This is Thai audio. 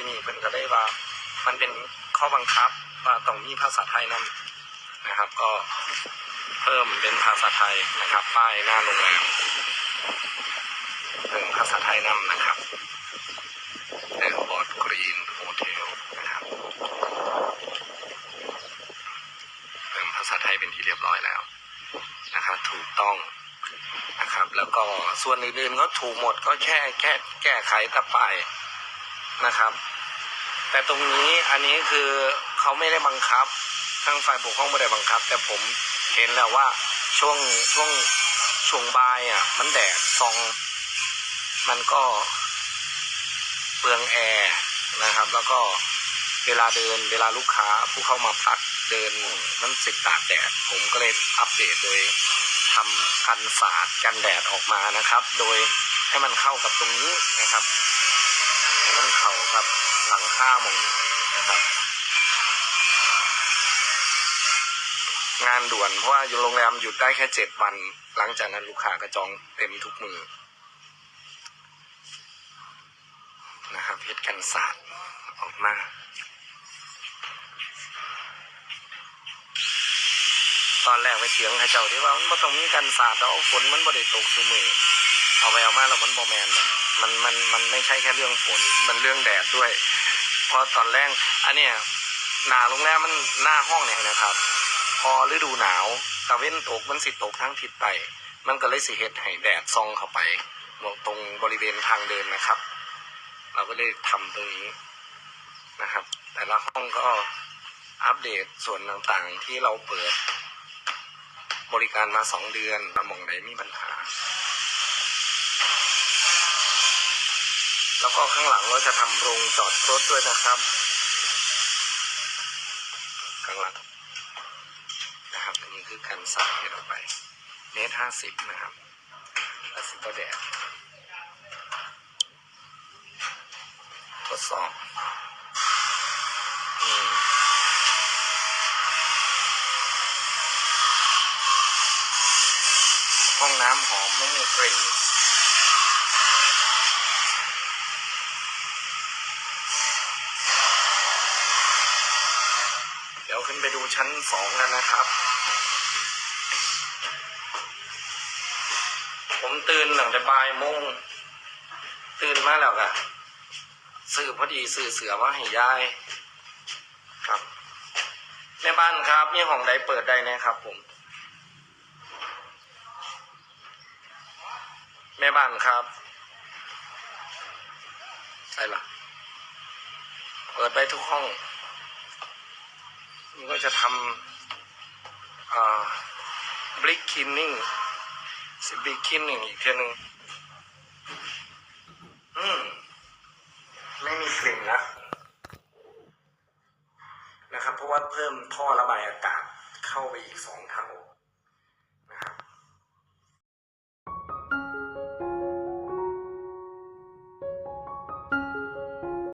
ที่นี่เพิ่นก็ได้ว่า มันเป็นข้อบังคับว่าต้องมีภาษาไทยนํนะครับ ก็เพิ่มเป็นภาษาไทยนะครับ ป้ายหน้าโรงแรมเพิ่มภาษาไทยนํนะครับแอร์บอร์ดกรีนโฮเทลนะครับเพิ่มภาษาไทยเป็นที่เรียบร้อยแล้วนะครับถูกต้องนะครับ แล้วก็ส่วนอื่นๆก็ถูกหมดก็แค่แค่แก้ไขตะปาย นะครับ แต่ตรงนี้อันนี้คือเขาไม่ได้บังคับทางฝ่ายปกครองไม่ได้บังคับ แต่ผมเห็นแล้วว่าช่วงช่วงช่วงบ่ายอะ มันแดดซอง มันก็เปลืองแอร์นะครับ แล้วก็เวลาเดินเวลาลูกค้าผู้เข้ามาพักเดินมันสิบตากแดด ผมก็เลยอัปเดตโดยทำกันสาดกันแดดออกมานะครับ โดยให้มันเข้ากับตรงนี้นะครับ มันเข้ากับ หลังคามงนะครับ งานด่วนเพราะว่าอยู่โรงแรมหยุดได้แค่เจ็ดวัน หลังจากนั้นลูกค้าก็จองเต็มทุกมือนะครับเพชรกันศาสตร์ออกมาตอนแรกไปเถียงให้เจ้าที่ว่ามันต้องมีกันศาสตร์แล้วฝนมันบ่ได้ตกซุมือ เอาไปเอามาแล้วมันบอแมนมันมันมันมันไม่ใช่แค่เรื่องฝนมันเรื่องแดดด้วย เพราะตอนแรกอันเนี้ยหนาโรงแรมมันหน้าห้องเนี่ยนะครับ พอฤดูหนาวตะเว้นตกมันสิตกทั้งทิศไป มันก็เลยสิเฮ็ดให้แดดซองเข้าไปตรงบริเวณทางเดินนะครับ เราก็เลยทำตรงนี้นะครับ แต่ละห้องก็อัปเดตส่วนต่างๆที่เราเปิด บริการมาสองเดือนมามองไหนมีปัญหา แล้วก็ข้างหลังเราจะทำโรงจอดรถด้วยนะครับ ข้างหลังนะครับอันนี้คือการสั่งให้เราไป เมตรห้าสิบนะครับแล้วสิบก็แดดทดสอบอืมห้องน้ำหอมไม่มีกลิ่น เดี๋ยว ขึ้นไปดูชั้นสองกันนะครับ ผมตื่นหลังแต่บ่ายโมงตื่นมาแล้วอะซื้อพอดีซื้อเสือมาให้ยายครับแม่บ้านครับ มีห้องใดเปิดได้นะครับ ผม แม่บ้านครับใช่ละเปิดไปทุกห้อง ก็จะทำบลิกคินนิ่งสิบลิกคินนิ่งอีกเทียหนึ่งอืมไม่มีกลิ่นแล้วนะครับ เพราะว่าเพิ่มท่อระบายอากาศเข้าไปอีกสองทาง